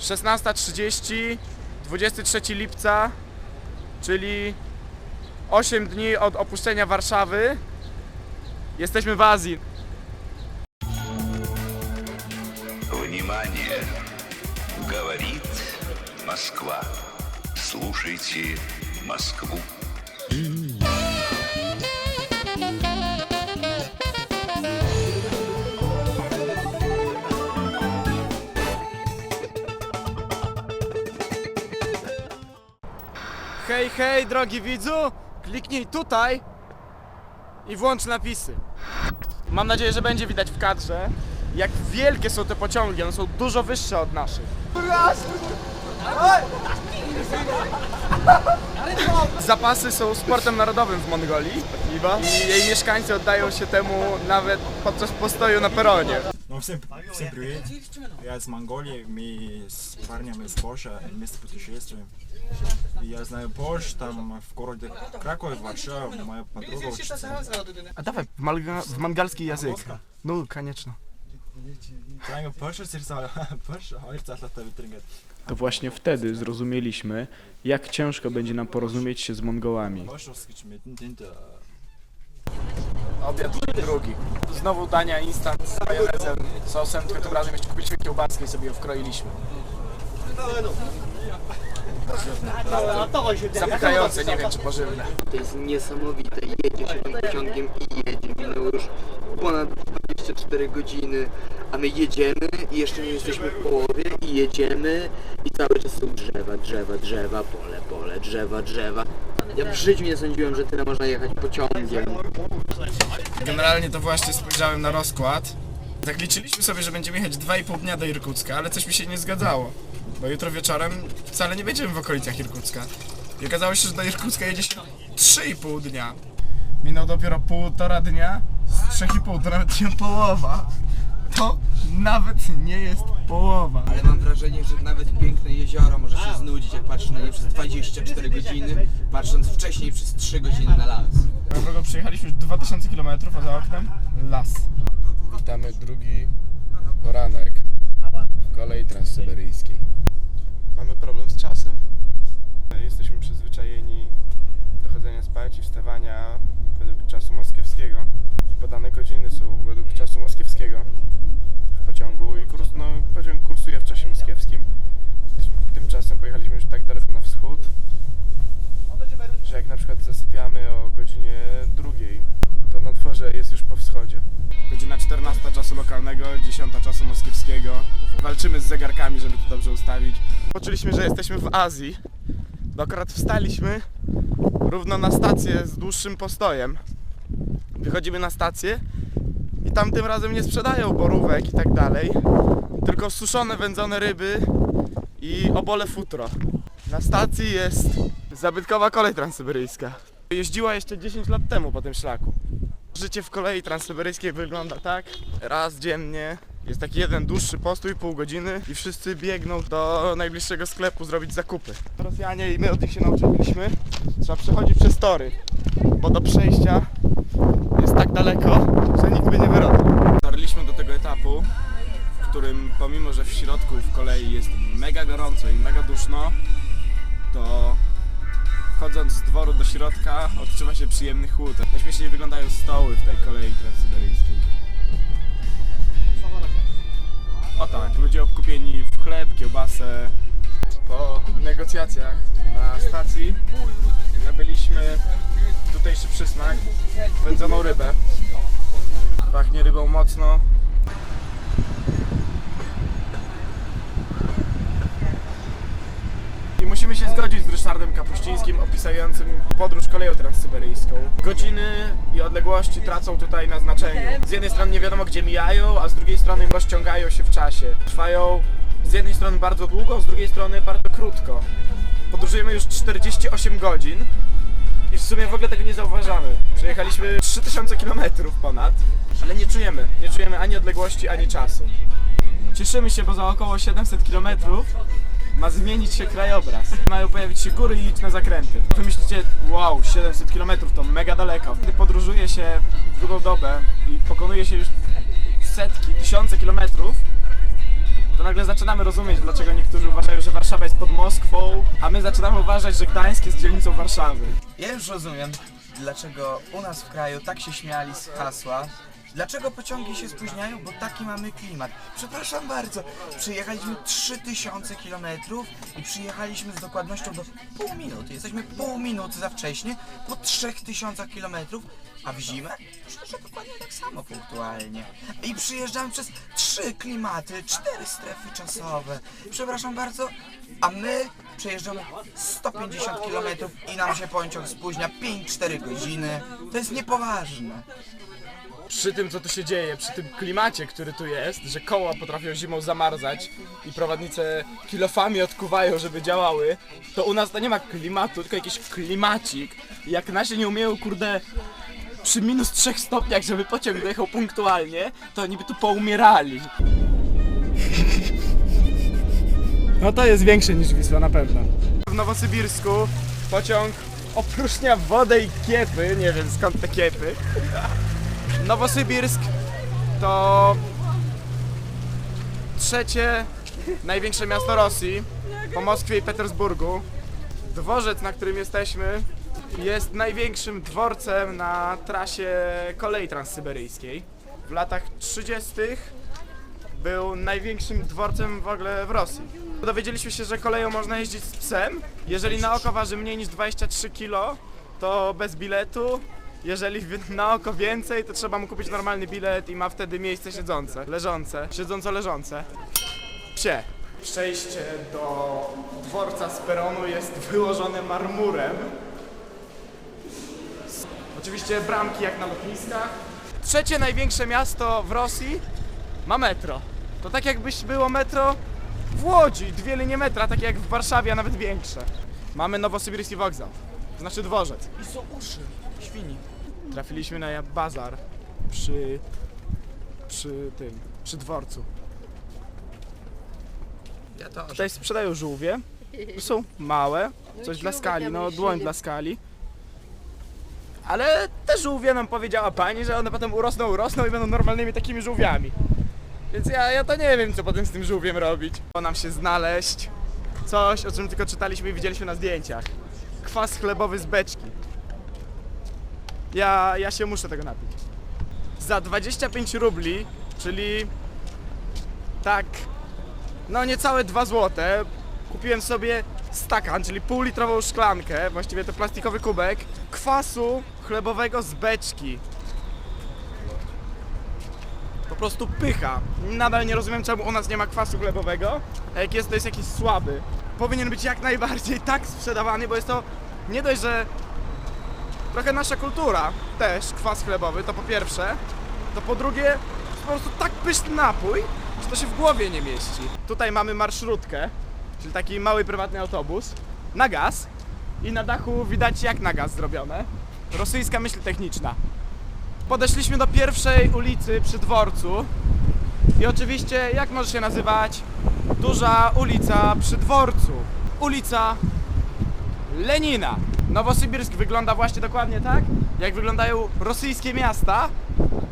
16.30, 23 lipca, czyli 8 dni od opuszczenia Warszawy. Jesteśmy w Azji. Внимание! Говорит Москва. Слушайте Москву. Hej, hej, drogi widzu! Kliknij tutaj i włącz napisy. Mam nadzieję, że będzie widać w kadrze, jak wielkie są te pociągi. One są dużo wyższe od naszych. Zapasy są sportem narodowym w Mongolii i jej mieszkańcy oddają się temu nawet podczas postoju na peronie. Ну, всем, всем привет. Я из Монголии, мы с парнями из Польши вместе путешествуем. И я знаю Польшу, там в городе Кракове, Варшава, моя подруга учится. A dawaj, w, malga, w mangalski język. No, koniecznie. Знаем Польшу, сердца, Польша, сердца, бітірінген. To właśnie wtedy zrozumieliśmy, jak ciężko będzie nam porozumieć się z Mongołami. Польшу скачметін дінде Obiad drugi. Znowu dania instant z majonezem, sosem, tylko tym razem jeszcze kupiliśmy kiełbaskę i sobie ją wkroiliśmy. Zapychające, nie wiem czy pożywne. To jest niesamowite. Jedzie się tym pociągiem i jedzie. Minęło już ponad 24 godziny, a my jedziemy i jeszcze nie jesteśmy w połowie i jedziemy i cały czas są drzewa, drzewa, drzewa, pole, pole, drzewa, drzewa. Ja w życiu nie sądziłem, że tyle można jechać pociągiem. Generalnie to właśnie spojrzałem na rozkład. Tak liczyliśmy sobie, że będziemy jechać 2,5 dnia do Irkucka, ale coś mi się nie zgadzało. Bo jutro wieczorem wcale nie będziemy w okolicach Irkucka. I okazało się, że do Irkucka jedzie się 3,5 dnia. Minął dopiero półtora dnia z 3,5 to nawet nie połowa. To nawet nie jest połowa. Ale mam wrażenie, że nawet piękne jezioro może się znudzić, jak patrzysz na nie przez 24 godziny, patrząc wcześniej przez 3 godziny na las. Swoją drogą przejechaliśmy już 2000 km, a za oknem las. Witamy drugi poranek w kolei transsyberyjskiej. Mamy problem z czasem. Jesteśmy przyzwyczajeni do spać i wstawania według czasu moskiewskiego. I podane godziny są według czasu moskiewskiego w pociągu i kurs, no, pociąg kursuje w czasie moskiewskim. Tymczasem pojechaliśmy już tak daleko na wschód, że jak na przykład zasypiamy o godzinie drugiej, to na dworze jest już po wschodzie. Godzina 14 czasu lokalnego, 10 czasu moskiewskiego. Walczymy z zegarkami, żeby to dobrze ustawić. Poczuliśmy, że jesteśmy w Azji, bo akurat wstaliśmy równo na stację z dłuższym postojem. Wychodzimy na stację i tam tym razem nie sprzedają borówek i tak dalej, tylko suszone, wędzone ryby i obole futro. Na stacji jest zabytkowa kolej transsyberyjska. Jeździła jeszcze 10 lat temu po tym szlaku. Życie w kolei transsyberyjskiej wygląda tak. Raz dziennie jest taki jeden dłuższy postój, pół godziny i wszyscy biegną do najbliższego sklepu zrobić zakupy. Rosjanie i my od nich się nauczyliśmy. Trzeba przechodzić przez tory, bo do przejścia jest tak daleko, że nikt by nie wyrobił. Dotarliśmy do tego etapu, w którym pomimo, że w środku w kolei jest mega gorąco i mega duszno, to wchodząc z dworu do środka odczuwa się przyjemny chłód. Najśmieszniej wyglądają stoły w tej kolei transsyberyjskiej. O tak, ludzie obkupieni w chleb, kiełbasę. Po negocjacjach na stacji nabyliśmy tutejszy przysmak, wędzoną rybę. Pachnie rybą mocno, I musimy się zgodzić Ryszardem Kapuścińskim opisującym podróż koleją transsyberyjską. Godziny i odległości tracą tutaj na znaczeniu. Z jednej strony nie wiadomo gdzie mijają, a z drugiej strony rozciągają się w czasie. Trwają z jednej strony bardzo długo, z drugiej strony bardzo krótko. Podróżujemy już 48 godzin i w sumie w ogóle tego nie zauważamy. Przejechaliśmy 3000 km ponad, ale nie czujemy. Nie czujemy ani odległości, ani czasu. Cieszymy się, bo za około 700 km ma zmienić się krajobraz. Mają pojawić się góry i na zakręty. Wy myślicie, wow, 700 km to mega daleko. Gdy podróżuje się drugą dobę i pokonuje się już setki, tysiące kilometrów, to nagle zaczynamy rozumieć, dlaczego niektórzy uważają, że Warszawa jest pod Moskwą, a my zaczynamy uważać, że Gdańsk jest dzielnicą Warszawy. Ja już rozumiem, dlaczego u nas w kraju tak się śmiali z hasła. Dlaczego pociągi się spóźniają? Bo taki mamy klimat. Przepraszam bardzo, przyjechaliśmy 3000 km i przyjechaliśmy z dokładnością do pół minuty. Jesteśmy pół minuty za wcześnie po 3000 km, a w zimę przyjeżdża dokładnie tak samo punktualnie. I przyjeżdżamy przez trzy klimaty, cztery strefy czasowe. Przepraszam bardzo, a my przejeżdżamy 150 km i nam się pociąg spóźnia 5-4 godziny. To jest niepoważne. Przy tym, co tu się dzieje, przy tym klimacie, który tu jest, że koła potrafią zimą zamarzać i prowadnice kilofami odkuwają, żeby działały, to u nas to nie ma klimatu, tylko jakiś klimacik. I jak nasi nie umieją, kurde, przy minus 3 stopniach, żeby pociąg dojechał punktualnie, to oni by tu poumierali. No to jest większe niż Wisła, na pewno. W Nowosybirsku pociąg opróżnia wodę i kiepy, nie wiem skąd te kiepy. Nowosybirsk to trzecie największe miasto Rosji po Moskwie i Petersburgu. Dworzec, na którym jesteśmy, jest największym dworcem na trasie kolei transsyberyjskiej. W latach 30. był największym dworcem w ogóle w Rosji. Dowiedzieliśmy się, że koleją można jeździć z psem. Jeżeli na oko waży mniej niż 23 kg, to bez biletu. Jeżeli na oko więcej, to trzeba mu kupić normalny bilet i ma wtedy miejsce siedzące, leżące, siedząco-leżące. Psie. Przejście do dworca z peronu jest wyłożone marmurem. Oczywiście bramki jak na lotniskach. Trzecie największe miasto w Rosji ma metro. To tak jakbyś było metro w Łodzi, dwie linie metra, takie jak w Warszawie, a nawet większe. Mamy Nowosybirski Wokzał, to znaczy dworzec. I są uszy, świni. Trafiliśmy na bazar przy, przy tym, przy dworcu. Ja to Tutaj sprzedają żółwie, są małe, coś dla skali, no dłoń dla skali. Ale te żółwie nam powiedziała pani, że one potem urosną, urosną i będą normalnymi takimi żółwiami. Więc ja, ja to nie wiem, co potem z tym żółwiem robić. Bo nam się znaleźć coś, o czym tylko czytaliśmy i widzieliśmy na zdjęciach. Kwas chlebowy z beczki. Ja, ja się muszę tego napić. Za 25 rubli, czyli tak, no niecałe 2 złote, kupiłem sobie stakan, czyli półlitrową szklankę, właściwie to plastikowy kubek, kwasu chlebowego z beczki. Po prostu pycha. Nadal nie rozumiem, czemu u nas nie ma kwasu chlebowego, a jak jest, to jest jakiś słaby. Powinien być jak najbardziej tak sprzedawany, bo jest to nie dość, że trochę nasza kultura też, kwas chlebowy, to po pierwsze, to po drugie, po prostu tak pyszny napój, że to się w głowie nie mieści. Tutaj mamy marszrutkę, czyli taki mały prywatny autobus, na gaz i na dachu widać jak na gaz zrobione. Rosyjska myśl techniczna. Podeszliśmy do pierwszej ulicy przy dworcu i oczywiście, jak może się nazywać? Duża ulica przy dworcu. Ulica Lenina. Nowosybirsk wygląda właśnie dokładnie tak, jak wyglądają rosyjskie miasta.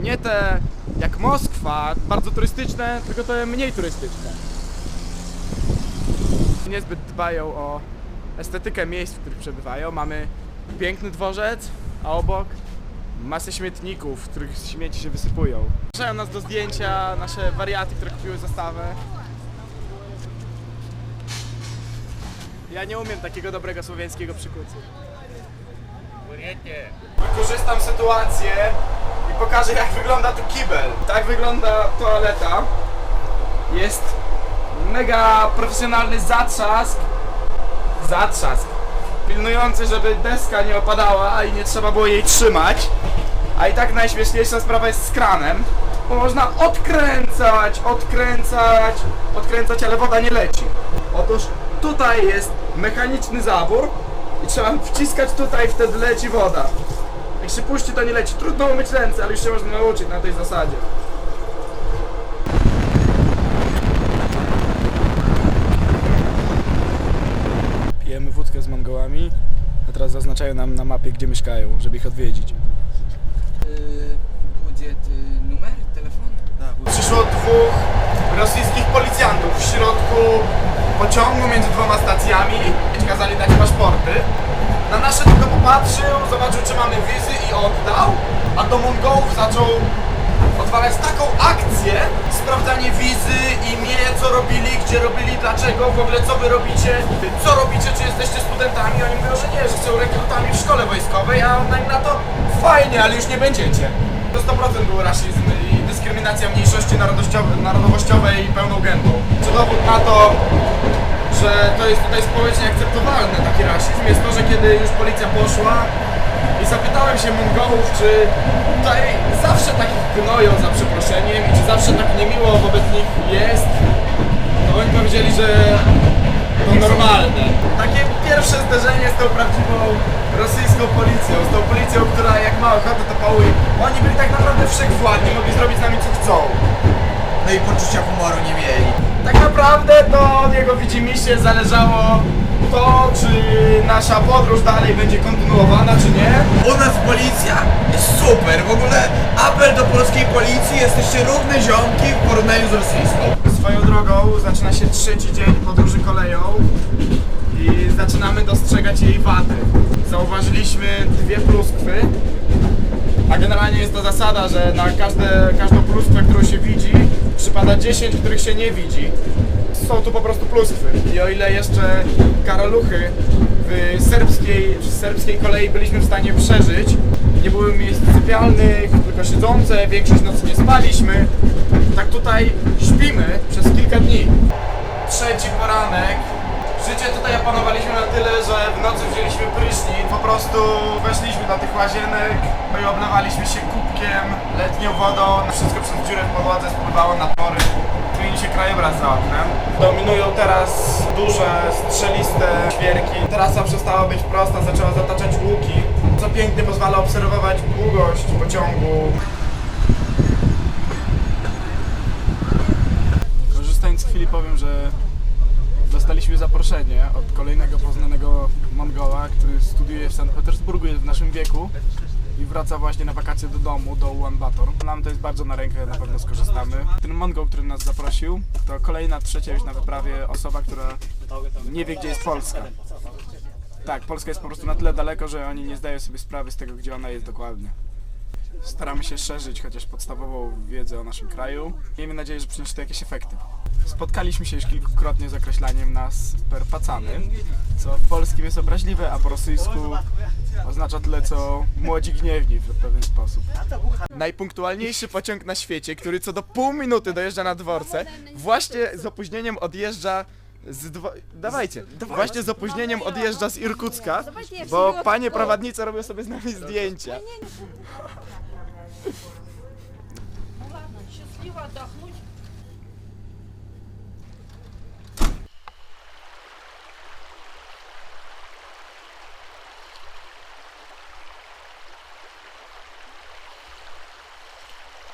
Nie te jak Moskwa, bardzo turystyczne, tylko te mniej turystyczne. Niezbyt dbają o estetykę miejsc, w których przebywają. Mamy piękny dworzec, a obok masę śmietników, w których śmieci się wysypują. Zapraszają nas do zdjęcia nasze wariaty, które kupiły zastawę. Ja nie umiem takiego dobrego słowiańskiego przykucu. Wykorzystam sytuację i pokażę jak wygląda tu kibel. Tak wygląda toaleta. Jest mega profesjonalny zatrzask. Zatrzask. Pilnujący, żeby deska nie opadała i nie trzeba było jej trzymać. A i tak najśmieszniejsza sprawa jest z kranem. Bo można odkręcać, odkręcać, odkręcać, ale woda nie leci. Otóż tutaj jest mechaniczny zawór i trzeba wciskać tutaj, wtedy leci woda. Jak się puści, to nie leci. Trudno umyć ręce, ale już się można nauczyć na tej zasadzie. Pijemy wódkę z Mongołami, a teraz zaznaczają nam na mapie, gdzie mieszkają, żeby ich odwiedzić. Yy, będzie y, numer telefonu? Przyszło dwóch rosyjskich policjantów w środku pociągu między dwoma stacjami. Kazali dać paszporty. Na nasze tylko popatrzył, zobaczył czy mamy wizy i oddał, a do Mongołów zaczął odwalać taką akcję, sprawdzanie wizy, imię, co robili, gdzie robili, dlaczego, w ogóle co wy robicie, co robicie, czy jesteście studentami, oni mówią, że nie, że są rekrutami w szkole wojskowej, a on na to fajnie, ale już nie będziecie. To 100% był rasizm i dyskryminacja mniejszości narodowościowej, narodowościowej pełną gębą. Czy dowód na to, że to jest tutaj społecznie akceptowalne, taki rasizm, jest to, że kiedy już policja poszła i zapytałem się Mongołów, czy tutaj zawsze takich gnoją za przeproszeniem i czy zawsze tak niemiło wobec nich jest, to oni powiedzieli, że to normalne. Takie pierwsze zderzenie z tą prawdziwą rosyjską policją, z tą policją, która jak ma ochotę to pałuje. Oni byli tak naprawdę wszechwładni, mogli zrobić z nami co chcą. No i poczucia humoru nie mieli. Tak naprawdę to od jego widzimisię zależało to, czy nasza podróż dalej będzie kontynuowana, czy nie. U nas policja jest super. W ogóle apel do polskiej policji, jesteście równe ziomki w porównaniu z rosyjską. Swoją drogą zaczyna się trzeci dzień podróży koleją i zaczynamy dostrzegać jej wady. Zauważyliśmy dwie generalnie jest to zasada, że na każde, każdą pluskwę, którą się widzi, przypada 10, których się nie widzi. Są tu po prostu pluskwy. I o ile jeszcze karaluchy w serbskiej, w serbskiej kolei byliśmy w stanie przeżyć, nie były miejsc sypialnych, tylko siedzące, większość nocy nie spaliśmy, tak tutaj śpimy przez kilka dni. Trzeci poranek. Życie tutaj opanowaliśmy na tyle, że w nocy wzięliśmy prysznic. Po prostu weszliśmy do tych łazienek, no i oblewaliśmy się kubkiem, letnią wodą. Wszystko przez dziurę w podłodze spływało na pory. Zmieni się krajobraz za oknem. Dominują teraz duże, strzeliste świerki. Trasa przestała być prosta, zaczęła zataczać łuki, co pięknie pozwala obserwować długość pociągu. Korzystając z chwili powiem, że dostaliśmy zaproszenie od kolejnego poznanego Mongoła, który studiuje w Sankt Petersburgu, jest w naszym wieku i wraca właśnie na wakacje do domu, do Ulan Bator. Nam to jest bardzo na rękę, na pewno skorzystamy. Ten Mongol, który nas zaprosił, to kolejna, trzecia już na wyprawie osoba, która nie wie, gdzie jest Polska. Tak, Polska jest po prostu na tyle daleko, że oni nie zdają sobie sprawy z tego, gdzie ona jest dokładnie. Staramy się szerzyć chociaż podstawową wiedzę o naszym kraju. Miejmy nadzieję, że przyniesie to jakieś efekty. Spotkaliśmy się już kilkukrotnie z określaniem nas per pacany, co w polskim jest obraźliwe, a po rosyjsku oznacza tyle co młodzi gniewni w pewien sposób. Najpunktualniejszy pociąg na świecie, który co do pół minuty dojeżdża na dworce, właśnie z opóźnieniem odjeżdża z dwo... Dawajcie, właśnie z opóźnieniem odjeżdża z Irkucka, bo panie prowadnice robią sobie z nami zdjęcia. Ладно, счастливо отдохнуть.